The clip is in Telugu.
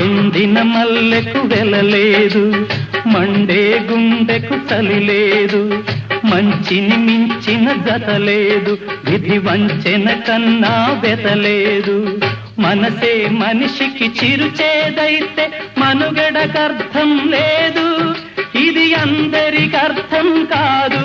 ఎండిన మల్లెకు వెలలేదు మండే గుండెకు చలి లేదు మంచిని మించిన గతలేదు విధి వంచెన కన్నా వెతలేదు మనసే మనిషికి చిరుచేదైతే మనుగడకర్థం లేదు ఇది అందరికర్థం కాదు.